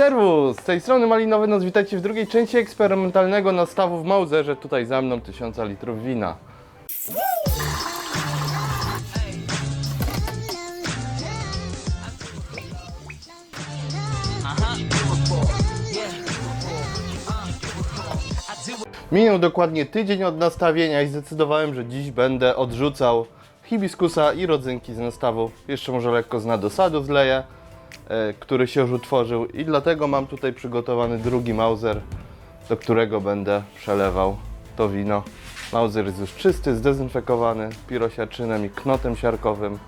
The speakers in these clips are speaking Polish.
Serwus! Z tej strony Malinowy Nos, witajcie w drugiej części eksperymentalnego nastawu w Mauzerze. Tutaj za mną 1000 litrów wina. Minął dokładnie tydzień od nastawienia i zdecydowałem, że dziś będę odrzucał hibiskusa i rodzynki z nastawu. Jeszcze może lekko z nadosadu zleję, który się już utworzył i dlatego mam tutaj przygotowany drugi Mauser, do którego będę przelewał to wino. Mauser jest już czysty, zdezynfekowany pirosiarczynem i knotem siarkowym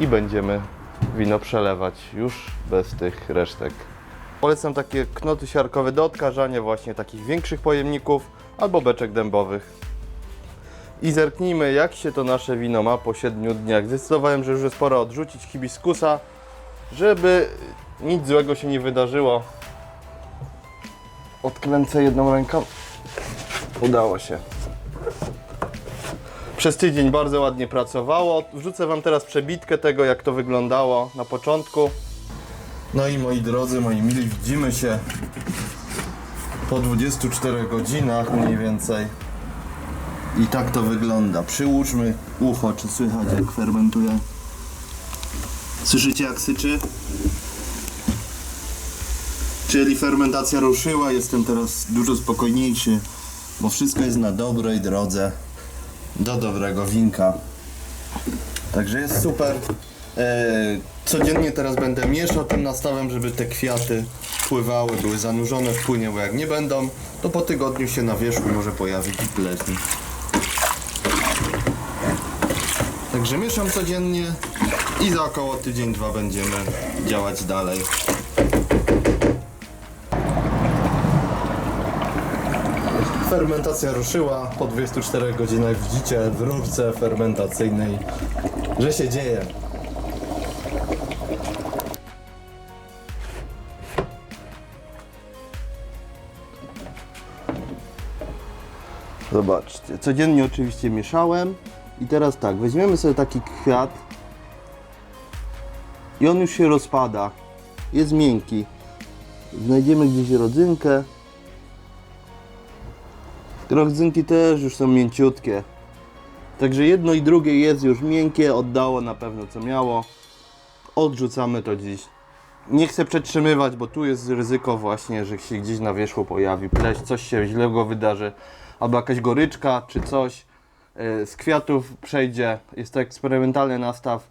i będziemy wino przelewać już bez tych resztek. Polecam takie knoty siarkowe do odkażania właśnie takich większych pojemników albo beczek dębowych. I zerknijmy jak się to nasze wino ma po 7 dniach. Zdecydowałem, że już jest pora odrzucić hibiskusa, żeby nic złego się nie wydarzyło. Odklęcę jedną ręką. Udało się. Przez tydzień bardzo ładnie pracowało. Wrzucę Wam teraz przebitkę tego, jak to wyglądało na początku. No i moi drodzy, moi mili, widzimy się po 24 godzinach mniej więcej. I tak to wygląda. Przyłóżmy ucho, czy słychać jak fermentuje. Słyszycie jak syczy? Czyli fermentacja ruszyła, jestem teraz dużo spokojniejszy, bo wszystko jest na dobrej drodze do dobrego winka. Także jest super. Eee, codziennie teraz będę mieszał tym nastawem, żeby te kwiaty pływały, były zanurzone w płynie, bo jak nie będą, to po tygodniu się na wierzchu może pojawić pleśń. Także mieszam codziennie i za około tydzień, dwa będziemy działać dalej. Fermentacja ruszyła, po 24 godzinach widzicie w rurce fermentacyjnej, że się dzieje. Zobaczcie, codziennie oczywiście mieszałem i teraz tak, weźmiemy sobie taki kwiat i on już się rozpada, jest miękki. Znajdziemy gdzieś rodzynkę. Rodzynki też już są mięciutkie. Także jedno i drugie jest już miękkie, oddało na pewno co miało. Odrzucamy to dziś. Nie chcę przetrzymywać, bo tu jest ryzyko właśnie, że się gdzieś na wierzchu pojawi pleść, coś się źlego wydarzy, albo jakaś goryczka czy coś z kwiatów przejdzie. Jest to eksperymentalny nastaw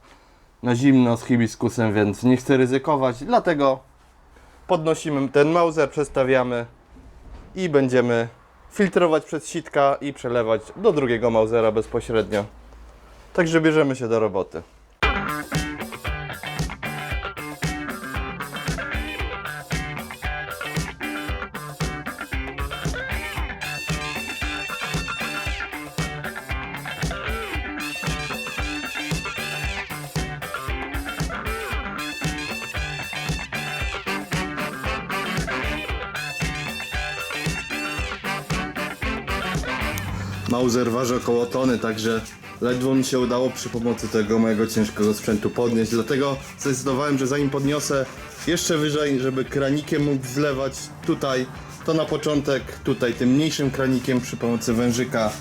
na zimno z hibiskusem, więc nie chcę ryzykować, dlatego podnosimy ten mauser, przestawiamy i będziemy filtrować przez sitka i przelewać do drugiego mausera bezpośrednio. Także bierzemy się do roboty. Mauser waży około tony, także ledwo mi się udało przy pomocy tego mojego ciężkiego sprzętu podnieść. Dlatego zdecydowałem, że zanim podniosę jeszcze wyżej, żeby kranikiem mógł zlewać tutaj, to na początek tutaj tym mniejszym kranikiem przy pomocy wężyka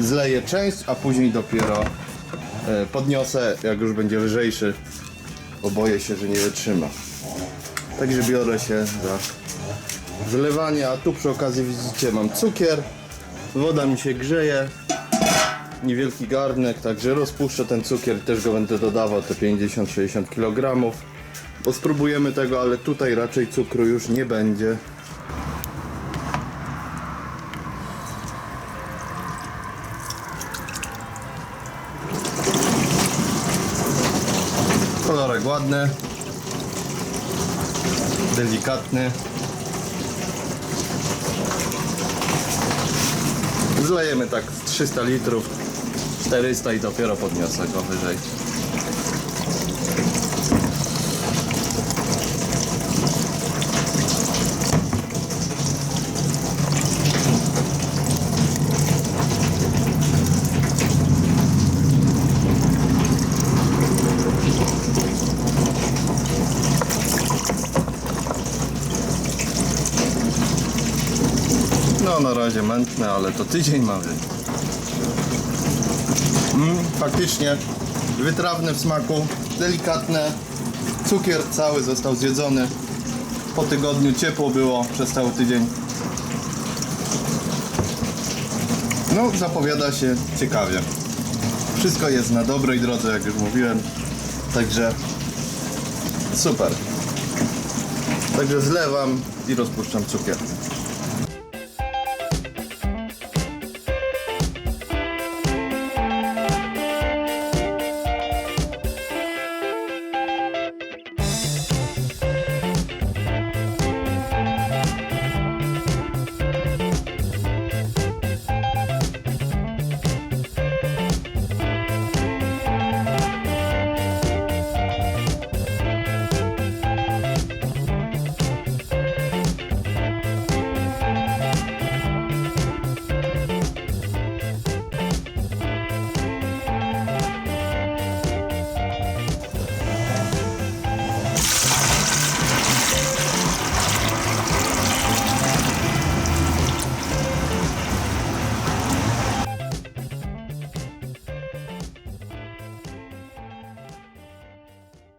zleję część, a później dopiero e, podniosę, jak już będzie lżejszy, bo boję się, że nie wytrzyma. Także biorę się za zlewanie, a tu przy okazji widzicie mam cukier, Woda mi się grzeje. Niewielki garnek, także rozpuszczę ten cukier, też go będę dodawał te 50-60 kg. Bo spróbujemy tego, ale tutaj raczej cukru już nie będzie. Kolorek ładny. Delikatny. Zlejemy tak z 300 litrów, 400 i dopiero podniosę go wyżej. No na razie mętne, ale to tydzień ma być. Mm, faktycznie wytrawne w smaku, delikatne. Cukier cały został zjedzony. Po tygodniu ciepło było przez cały tydzień. No, zapowiada się ciekawie. Wszystko jest na dobrej drodze, jak już mówiłem. Także super. Także zlewam i rozpuszczam cukier.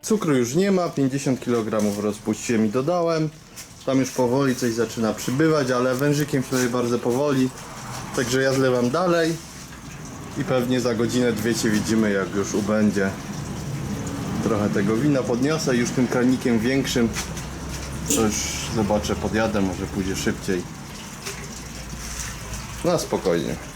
Cukru już nie ma, 50 kg rozpuściłem i dodałem. Tam już powoli coś zaczyna przybywać, ale wężykiem się leje bardzo powoli. Także ja zlewam dalej i pewnie za godzinę, dwie cię widzimy jak już ubędzie. Trochę tego wina podniosę już tym kranikiem większym. To już zobaczę, podjadę, może pójdzie szybciej. Na spokojnie.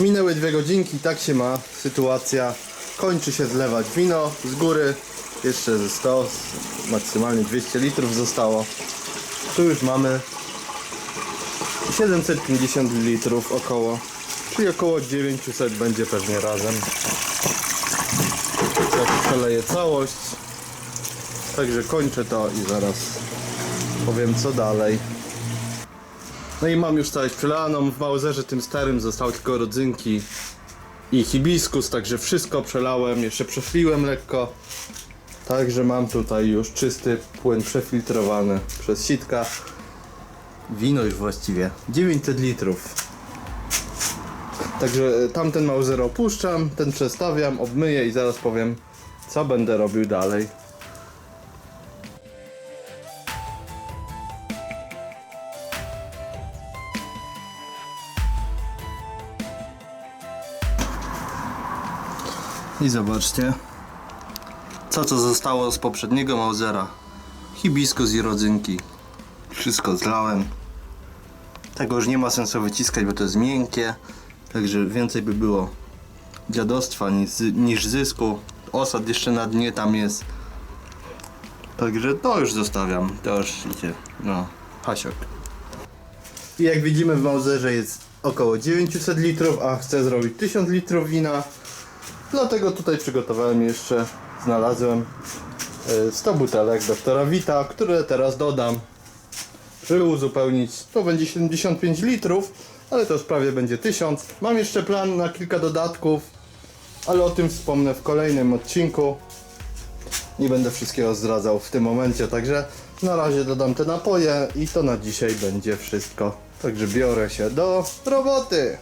Minęły dwie godzinki, tak się ma sytuacja. Kończy się zlewać wino z góry. Jeszcze ze 100, z- maksymalnie 200 litrów zostało. Tu już mamy 750 litrów około. Czyli około 900 będzie pewnie razem. Tak przeleję całość. Także kończę to i zaraz powiem co dalej. No i mam już całość przelaną. W Małzerze tym starym zostały tylko rodzynki i hibiskus, także wszystko przelałem, jeszcze przefliłem lekko. Także mam tutaj już czysty płyn przefiltrowany przez sitka. Wino już właściwie 900 litrów. Także e, tamten Mauser opuszczam, ten przestawiam, obmyję i zaraz powiem co będę robił dalej. I zobaczcie, co co zostało z poprzedniego Mausera. Hibiskus i rodzynki. Wszystko zlałem. Tego już nie ma sensu wyciskać, bo to jest miękkie. Także więcej by było dziadostwa niż, niż zysku. Osad jeszcze na dnie tam jest. Także to już zostawiam. To już idzie. No, hasiok. I jak widzimy w Mauserze jest około 900 litrów, a chcę zrobić 1000 litrów wina. Dlatego tutaj przygotowałem jeszcze, znalazłem e, 100 butelek doktora Vita, które teraz dodam, żeby uzupełnić. To będzie 75 litrów, ale to już prawie będzie 1000. Mam jeszcze plan na kilka dodatków, ale o tym wspomnę w kolejnym odcinku. Nie będę wszystkiego zdradzał w tym momencie, także na razie dodam te napoje i to na dzisiaj będzie wszystko. Także biorę się do roboty.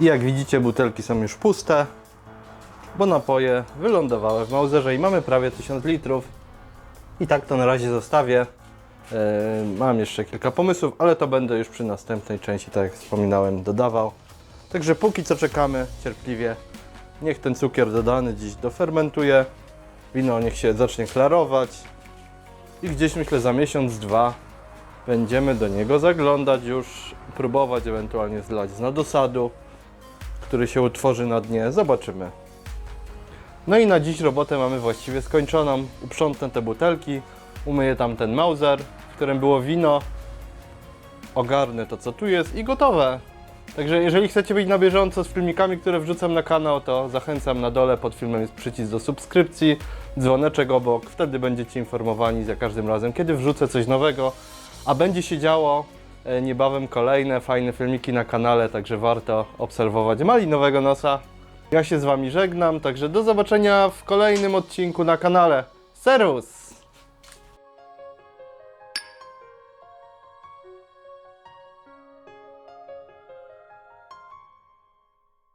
I jak widzicie, butelki są już puste, bo napoje wylądowały w Mauserze i mamy prawie 1000 litrów. I tak to na razie zostawię. Yy, Mam jeszcze kilka pomysłów, ale to będę już przy następnej części, tak jak wspominałem, dodawał. Także póki co czekamy cierpliwie. Niech ten cukier dodany dziś dofermentuje. Wino niech się zacznie klarować. I gdzieś myślę za miesiąc, dwa będziemy do niego zaglądać już, próbować ewentualnie zlać z nadosadu, który się utworzy na dnie. Zobaczymy. No i na dziś robotę mamy właściwie skończoną. Uprzątnę te butelki, umyję tam ten mauser, w którym było wino, ogarnę to co tu jest i gotowe. Także jeżeli chcecie być na bieżąco z filmikami, które wrzucam na kanał, to zachęcam na dole pod filmem jest przycisk do subskrypcji, dzwoneczek obok, wtedy będziecie informowani za każdym razem, kiedy wrzucę coś nowego, a będzie się działo niebawem kolejne fajne filmiki na kanale, także warto obserwować malinowego nosa. Ja się z Wami żegnam, także do zobaczenia w kolejnym odcinku na kanale. Servus!